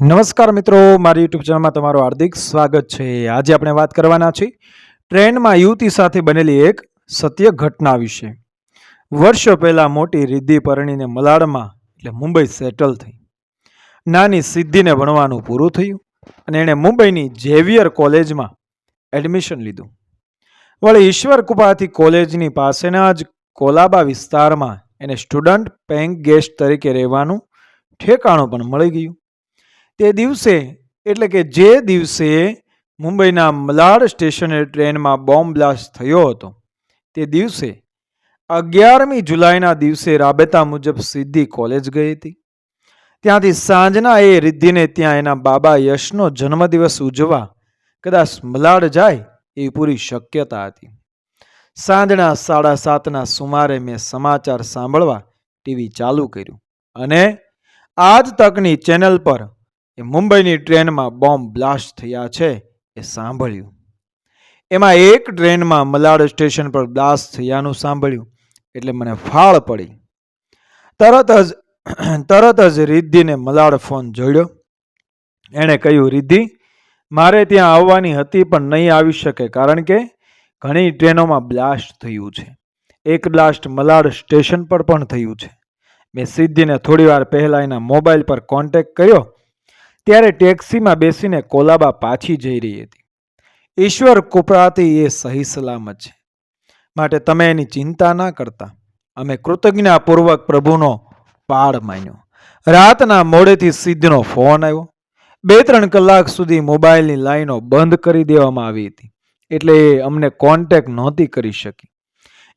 નમસ્કાર મિત્રો, મારી યુટ્યુબ ચેનલમાં તમારું હાર્દિક સ્વાગત છે. આજે આપણે વાત કરવાના છીએ ટ્રેનમાં યુવતી સાથે બનેલી એક સત્ય ઘટના વિશે. વર્ષો પહેલાં મોટી રિદ્ધિ પરણીને મલાડમાં, એટલે મુંબઈ સેટલ થઈ. નાની સિદ્ધિને ભણવાનું પૂરું થયું અને એણે મુંબઈની ઝેવિયર કોલેજમાં એડમિશન લીધું. વળી ઈશ્વર કૃપાથી કોલેજની પાસેના જ કોલાબા વિસ્તારમાં એને સ્ટુડન્ટ પેઇંગ ગેસ્ટ તરીકે રહેવાનું ઠેકાણું પણ મળી ગયું. તે દિવસે, એટલે કે જે દિવસે મુંબઈના મલાડ સ્ટેશને ટ્રેનમાં બોમ્બ બ્લાસ્ટ થયો હતો, તે દિવસે, અગિયારમી જુલાઈના દિવસે રાબેતા મુજબ સિદ્ધિ કોલેજ ગઈ હતી. ત્યાંથી સાંજના એ રિદ્ધિને ત્યાં એના બાબા યશનો જન્મદિવસ ઉજવવા કદાચ મલાડ જાય એ પૂરી શક્યતા હતી. સાંજના સાડા સાતના સુમારે મેં સમાચાર સાંભળવા ટીવી ચાલુ કર્યું અને આજ તકની ચેનલ પર એ મુંબઈની ટ્રેનમાં બોમ્બ બ્લાસ્ટ થયા છે એ સાંભળ્યું. એમાં એક ટ્રેનમાં મલાડ સ્ટેશન પર બ્લાસ્ટ થયાનું સાંભળ્યું એટલે મને ફાળ પડી. તરત જ તરત જ રિદ્ધિને મલાડ ફોન જોડ્યો. એણે કહ્યું, રિદ્ધિ, મારે ત્યાં આવવાની હતી પણ નહીં આવી શકે કારણ કે ઘણી ટ્રેનોમાં બ્લાસ્ટ થયું છે. એક બ્લાસ્ટ મલાડ સ્ટેશન પર પણ થયું છે. મેં સિદ્ધિને થોડીવાર પહેલાં એના મોબાઈલ પર કોન્ટેક્ટ કર્યો ત્યારે ટેક્સીમાં બેસીને કોલાબા પાછી જઈ રહી હતી. ઈશ્વર કૃપાથી એ સહી સલામત છે. માટે તમે એની ચિંતા ના કરતા. અમે કૃતજ્ઞાપૂર્વક પ્રભુનો પાડ માન્યો. રાતના મોડેથી સિદ્ધનો ફોન આવ્યો. બે ત્રણ કલાક સુધી મોબાઈલની લાઈનો બંધ કરી દેવામાં આવી હતી. એટલે એ અમને કોન્ટેક નહોતી કરી શકી.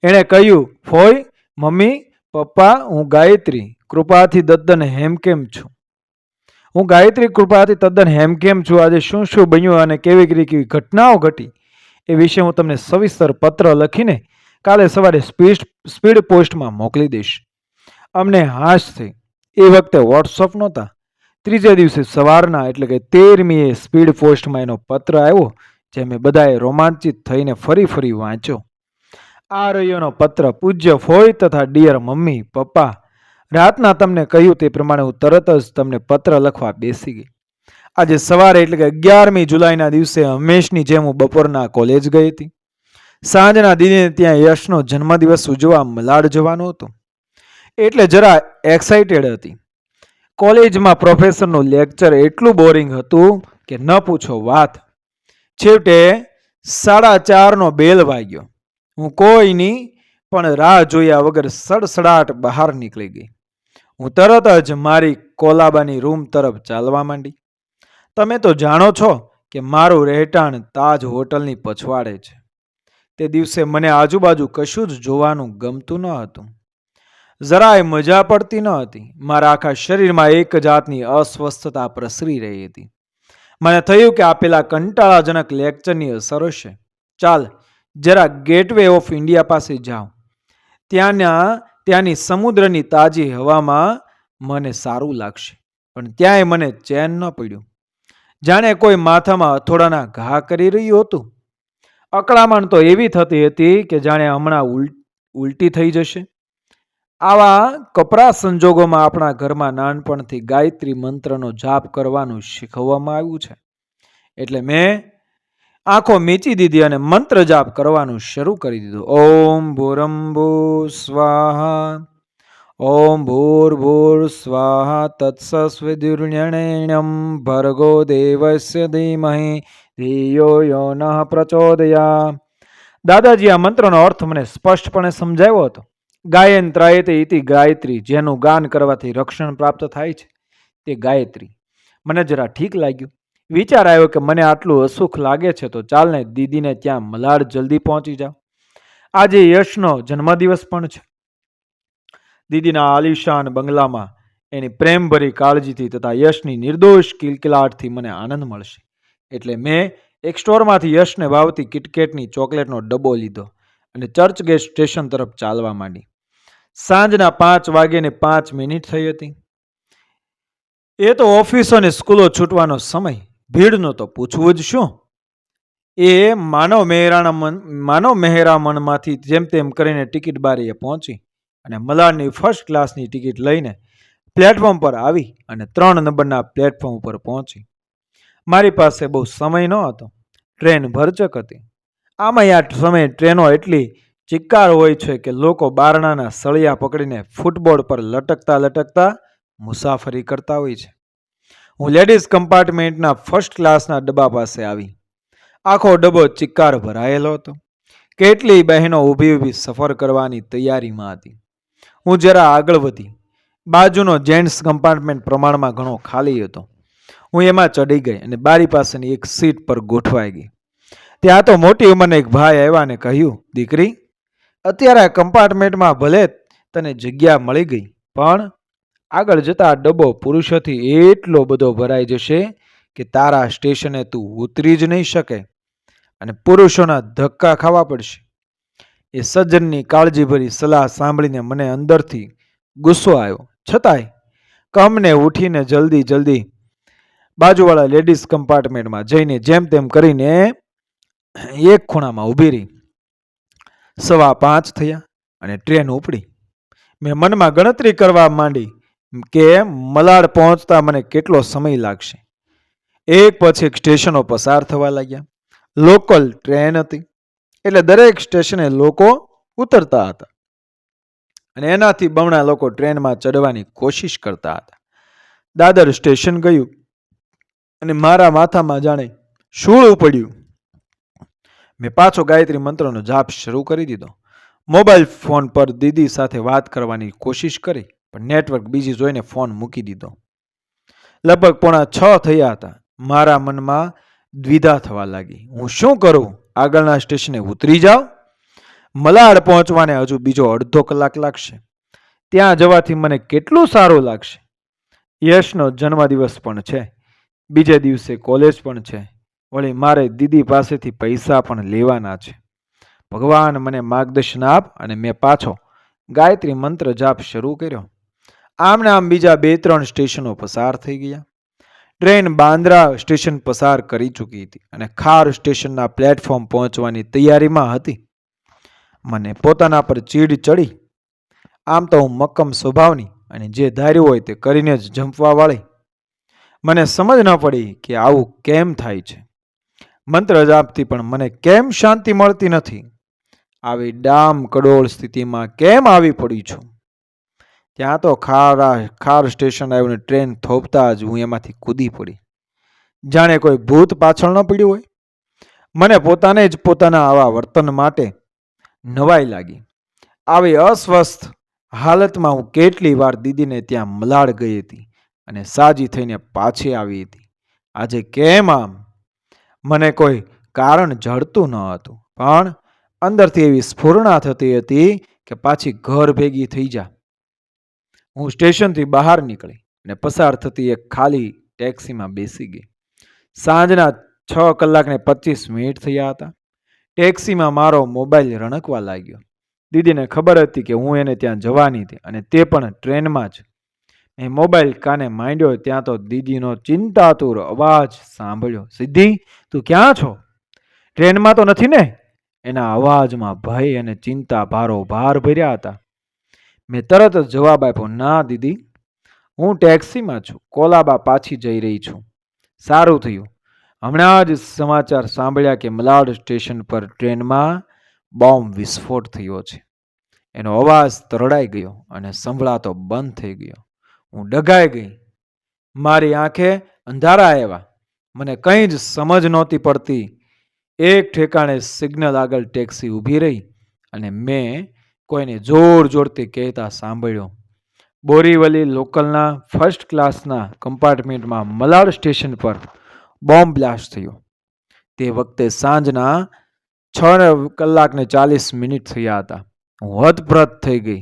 એણે કહ્યું ફોય મમ્મી, પપ્પા, હું ગાયત્રી. કૃપાથી દત્તન હેમકેમ છું. હું ગાયત્રી કૃપાથી તદ્દન હેમકેમ છું. આજે શું શું બન્યું અને કેવી કેવી કેવી ઘટનાઓ ઘટી? એ વિશે હું તમને સવિસ્તર પત્ર લખીને કાલે સવારે સ્પીડ સ્પીડ પોસ્ટમાં મોકલી દઈશ. અમને હાશ થઈ. એ વખતે વોટ્સઅપ નહોતા. ત્રીજે દિવસે સવારના, એટલે કે તેરમીએ સ્પીડ પોસ્ટમાં એનો પત્ર આવ્યો, જે મેં બધાએ રોમાંચિત થઈને ફરી ફરી વાંચ્યો. આ રહ્યોનો પત્ર પૂજ્ય ફોય તથા ડિયર મમ્મી, પપ્પા રાતના તમને કહ્યું તે પ્રમાણે હું તરત જ તમને પત્ર લખવા બેસી ગઈ. આજે સવારે એટલે કે અગિયારમી જુલાઈના દિવસે હંમેશની જેમ હું બપોરના કોલેજ ગઈ હતી. સાંજના દિને ત્યાં યશનો જન્મદિવસ ઉજવવા મલાડ જવાનું હતું. એટલે જરા એક્સાઇટેડ હતી. કોલેજમાં પ્રોફેસરનું લેક્ચર એટલું બોરિંગ હતું કે ન પૂછો વાત. છેવટે સાડા ચારનો બેલ વાગ્યો. હું કોઈની પણ રાહ જોયા વગર સડસડાટ બહાર નીકળી ગઈ. હું તરત જ મારી કોલાબાની રૂમ તરફ ચાલવા માંડી. તમે તો જાણો છો કે મારું રહેઠાણ તાજ હોટલની પછવાડે છે. તે દિવસે મને આજુબાજુ કશું જ જોવાનું ગમતું ન હતું. જરાય મજા પડતી ન હતી. મારા આખા શરીરમાં એક જાતની અસ્વસ્થતા પ્રસરી રહી હતી. મને થયું કે આ પેલા કંટાળાજનક લેક્ચરની અસર હશે ચાલ, જરા ગેટવે ઓફ ઇન્ડિયા પાસે જાઉં. ત્યાંના ત્યાંની સમુદ્રની તાજી હવામાં મને સારું લાગશે, પણ ત્યાંય મને ચેન ન પડ્યું. જાણે કોઈ માથામાં હથોડાના ઘા કરી રહ્યું હતું. અકળામણ તો એવી થતી હતી કે જાણે હમણાં ઉલ, ઉલટી થઈ જશે. આવા કપરા સંજોગોમાં આપણા ઘરમાં નાનપણથી ગાયત્રી મંત્રનો જાપ કરવાનું શીખવવામાં આવ્યું છે. એટલે મેં આંખો મીચી દીધી અને મંત્ર જાપ કરવાનું શરૂ કરી દીધું. ઓમ ભૂરંભુ સ્વાહા. ઓમ ભૂર્ભૂર સ્વાહા. તત્સસ્વિદુર્યણેણ્યમ ભર્ગો દેવસ્ય ધીમહિ. ધિયો યો નઃ પ્રચોદયા. દાદાજી આ મંત્રનો અર્થ મને સ્પષ્ટપણે સમજાવ્યો હતો. ગાયન ત્રાયતે ઇતિ ગાયત્રી, જેનું ગાન કરવાથી રક્ષણ પ્રાપ્ત થાય છે તે ગાયત્રી. મને જરા ઠીક લાગ્યું. વિચાર આવ્યો કે મને આટલું અસુખ લાગે છે તો ચાલને દીદીને ત્યાં મલાડ જલ્દી પહોંચી જાઓ આજે યશનો જન્મદિવસ પણ છે. દીદીના આલિશાન બંગલામાં એની પ્રેમભરી કાળજીથી તથા યશની નિર્દોષ કિલકિલાટથી મને આનંદ મળશે. એટલે મેં એક સ્ટોરમાંથી યશને ભાવતી કિટકેટની ચોકલેટનો ડબ્બો લીધો અને ચર્ચ ગેટ સ્ટેશન તરફ ચાલવા માંડી. સાંજના પાંચ વાગ્યે પાંચ મિનિટ થઈ હતી. એ તો ઓફિસો અને સ્કૂલો છૂટવાનો સમય ભીડનો તો પૂછવું જ શું? એ માનવ મહેરાણા મન, માનવ મહેરામણમાંથી જેમ તેમ કરીને ટિકિટ બારીએ પહોંચી અને મલાડની ફર્સ્ટ ક્લાસની ટિકિટ લઈને પ્લેટફોર્મ પર આવી અને ત્રણ નંબરના પ્લેટફોર્મ ઉપર પહોંચી. મારી પાસે બહુ સમય ન હતો ટ્રેન ભરચક હતી. આમાં આ સમયે ટ્રેનો એટલી ચિક્કાર હોય છે કે લોકો બારણાના સળિયા પકડીને ફૂટબોર્ડ પર લટકતા લટકતા મુસાફરી કરતા હોય છે. હું લેડીઝ કમ્પાર્ટમેન્ટના ફર્સ્ટ ક્લાસના ડબ્બા પાસે આવી. આખો ડબ્બો ચિક્કાર ભરાયેલો હતો. કેટલી બહેનો ઊભી ઊભી સફર કરવાની તૈયારીમાં હતી. હું જરા આગળ વધી. બાજુનો જેન્ટ્સ કમ્પાર્ટમેન્ટ પ્રમાણમાં ઘણો ખાલી હતો. હું એમાં ચડી ગઈ અને બારી પાસેની એક સીટ પર ગોઠવાઈ ગઈ. ત્યાં તો મોટી ઉંમરના એક ભાઈ આવ્યા અને કહ્યું, દીકરી, અત્યારે આ કમ્પાર્ટમેન્ટમાં ભલે તને જગ્યા મળી ગઈ, પણ આગળ જતા ડબ્બો પુરુષોથી એટલો બધો ભરાઈ જશે કે તારા સ્ટેશને તું ઉતરી જ નહીં શકે અને પુરુષોના ધક્કા ખાવા પડશે. એ સજ્જનની કાળજીભરી સલાહ સાંભળીને મને અંદરથી ગુસ્સો આવ્યો. છતાંય કમને ઉઠીને જલ્દી જલ્દી બાજુવાળા લેડીઝ કમ્પાર્ટમેન્ટમાં જઈને જેમ તેમ કરીને એક ખૂણામાં ઊભી રહી. સવા પાંચ થયા અને ટ્રેન ઉપડી. મેં મનમાં ગણતરી કરવા માંડી કે મલાડ પહોંચતા મને કેટલો સમય લાગશે? એક પછી એક સ્ટેશનો પસાર થવા લાગ્યા. લોકલ ટ્રેન હતી. એટલે દરેક સ્ટેશને લોકો ઉતરતા હતા. અને એનાથી બમણા લોકો ટ્રેનમાં ચડવાની કોશિશ કરતા હતા. દાદર સ્ટેશન ગયું. અને મારા માથામાં જાણે શું પડ્યું. મેં પાછો ગાયત્રી મંત્રનો જાપ શરૂ કરી દીધો. મોબાઈલ ફોન પર દીદી સાથે વાત કરવાની કોશિશ કરી. પણ નેટવર્ક બીજી જોઈને ફોન મૂકી દીધો. લગભગ પોણા છ થયા હતા. મારા મનમાં દ્વિધા થવા લાગી. હું શું કરું? આગળના સ્ટેશને ઉતરી જાઉં? મલાડ પહોંચવાને હજુ બીજો અડધો કલાક લાગશે. ત્યાં જવાથી મને કેટલું સારું લાગશે? યશનો જન્મદિવસ પણ છે. બીજે દિવસે કોલેજ પણ છે. વળી મારે દીદી પાસેથી પૈસા પણ લેવાના છે. ભગવાન મને માર્ગદર્શન આપ અને મેં પાછો ગાયત્રી મંત્ર જાપ શરૂ કર્યો. આમને આમ બીજા બે ત્રણ સ્ટેશનો પસાર થઈ ગયા. ટ્રેન બાંદ્રા સ્ટેશન પસાર કરી ચૂકી હતી અને ખાર સ્ટેશનના પ્લેટફોર્મ પહોંચવાની તૈયારીમાં હતી. મને પોતાના પર ચીડ ચડી. આમ તો હું મક્કમ સ્વભાવની અને જે ધાર્યું હોય તે કરીને જ જંપવા વાળી. મને સમજ ન પડી કે આવું કેમ થાય છે. મંત્ર જાપથી પણ મને કેમ શાંતિ મળતી નથી. આવી ડામ કડોળ સ્થિતિમાં કેમ આવી પડી છું? ત્યાં તો ખારા ખાર સ્ટેશન આવ્યું ટ્રેન થોપતા જ હું એમાંથી કૂદી પડી. જાણે કોઈ ભૂત પાછળ ન પડ્યું હોય. મને પોતાને જ પોતાના આવા વર્તન માટે નવાઈ લાગી. આવી અસ્વસ્થ હાલતમાં હું કેટલી વાર દીદીને ત્યાં મલાડ ગઈ હતી અને સાજી થઈને પાછી આવી હતી. આજે કેમ આમ? મને કોઈ કારણ જડતું ન હતું. પણ અંદરથી એવી સ્ફૂર્ણા થતી હતી કે પાછી ઘર ભેગી થઈ જા. હું સ્ટેશનથી બહાર નીકળી અને પસાર થતી એક ખાલી ટેક્સીમાં બેસી ગઈ. સાંજના છ કલાકને પચીસ મિનિટ થયા હતા. ટેક્સીમાં મારો મોબાઈલ રણકવા લાગ્યો. દીદીને ખબર હતી કે હું એને ત્યાં જવાની હતી અને તે પણ ટ્રેનમાં જ. મેં મોબાઈલ કાને માંડ્યો ત્યાં તો દીદીનો ચિંતાતુર અવાજ સાંભળ્યો, સિદ્ધિ, તું ક્યાં છો? ટ્રેનમાં તો નથી ને? એના અવાજમાં ભય અને ચિંતા ભારો ભાર ભર્યા હતા. મેં તરત જ જવાબ આપ્યો, ના, દીદી. હું ટેક્સીમાં છું. કોલાબા પાછી જઈ રહી છું. સારું થયું. હમણાં જ સમાચાર સાંભળ્યા કે મલાડ સ્ટેશન પર ટ્રેનમાં બોમ્બ વિસ્ફોટ થયો છે. એનો અવાજ તરડાઈ ગયો અને સંભળાતો બંધ થઈ ગયો. હું ડગાઈ ગઈ. મારી આંખે અંધારા આવ્યા. મને કંઈ જ સમજ નહોતી પડતી. એક ઠેકાણે સિગ્નલ આગળ ટેક્સી ઊભી રહી અને મેં કોઈને જોર જોરથી કહેતા સાંભળ્યો. બોરીવલી લોકલના ફર્સ્ટ ક્લાસના કમ્પાર્ટમેન્ટમાં મલાડ સ્ટેશન પર બોમ્બ બ્લાસ્ટ થયો. તે વખતે સાંજના છ કલાકને ચાલીસ મિનિટ થયા હતા. હું હતપ્રત થઈ ગઈ.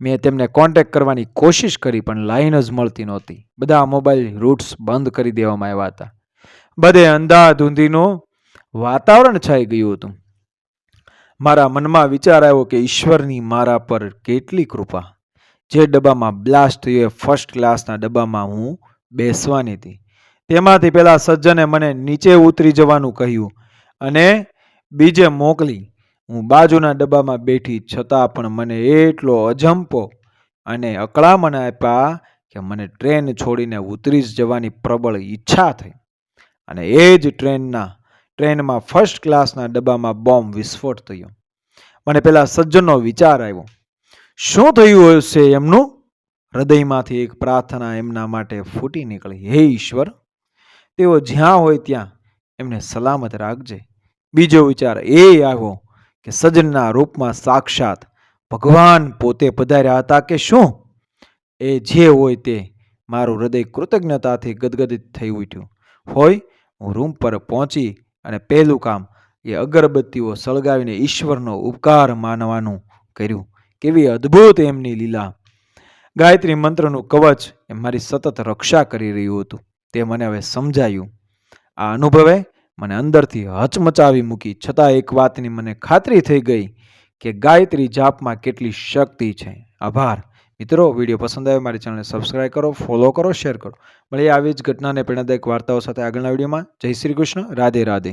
મેં તેમને કોન્ટેક કરવાની કોશિશ કરી પણ લાઈન જ મળતી નહોતી. બધા મોબાઈલ રૂટ્સ બંધ કરી દેવામાં આવ્યા હતા. બધે અંધાધૂંધીનું વાતાવરણ છાઈ ગયું હતું. મારા મનમાં વિચાર આવ્યો કે ઈશ્વરની મારા પર કેટલી કૃપા. જે ડબ્બામાં બ્લાસ્ટ થયો એ ફર્સ્ટ ક્લાસના ડબ્બામાં હું બેસવાની હતી. તેમાંથી પહેલાં સજ્જને મને નીચે ઉતરી જવાનું કહ્યું અને બીજે મોકલી. હું બાજુના ડબ્બામાં બેઠી છતાં પણ મને એટલો અજંપો અને અકળામણ આપ્યા કે મને ટ્રેન છોડીને ઉતરી જવાની પ્રબળ ઈચ્છા થઈ. અને એ જ ટ્રેનના ટ્રેનમાં ફર્સ્ટ ક્લાસના ડબ્બામાં બોમ્બ વિસ્ફોટ થયો. મને પેલા સજ્જનનો વિચાર આવ્યો, શું થયું હશે એમનું? હૃદયમાંથી એક પ્રાર્થના એમના માટે ફૂટી નીકળી. હે ઈશ્વર, તેઓ જ્યાં હોય ત્યાં એમને સલામત રાખજે. બીજો વિચાર એ આવ્યો કે સજ્જનના રૂપમાં સાક્ષાત ભગવાન પોતે પધાર્યા હતા કે શું? એ જે હોય તે મારું હૃદય કૃતજ્ઞતાથી ગદગદિત થઈ ઉઠ્યું. હોય, હું રૂમ પર પહોંચી અને પહેલું કામ એ અગરબત્તીઓ સળગાવીને ઈશ્વરનો ઉપકાર માનવાનું કર્યું. કેવી અદ્ભુત એમની લીલા. ગાયત્રી મંત્રનું કવચ એ મારી સતત રક્ષા કરી રહ્યું હતું. તે મને હવે સમજાયું. આ અનુભવે મને અંદરથી હચમચાવી મૂકી. છતાં એક વાતની મને ખાતરી થઈ ગઈ કે ગાયત્રી જાપમાં કેટલી શક્તિ છે. આભાર. મિત્રો, વીડિયો પસંદ આવે મારી ચેનલને સબસ્ક્રાઇબ કરો ફોલો કરો શેર કરો. મળીએ આવી જ ઘટનાને પ્રેરણાદાયક વાર્તાઓ સાથે આગળના વિડીયોમાં. જય શ્રી કૃષ્ણ, રાધે રાધે.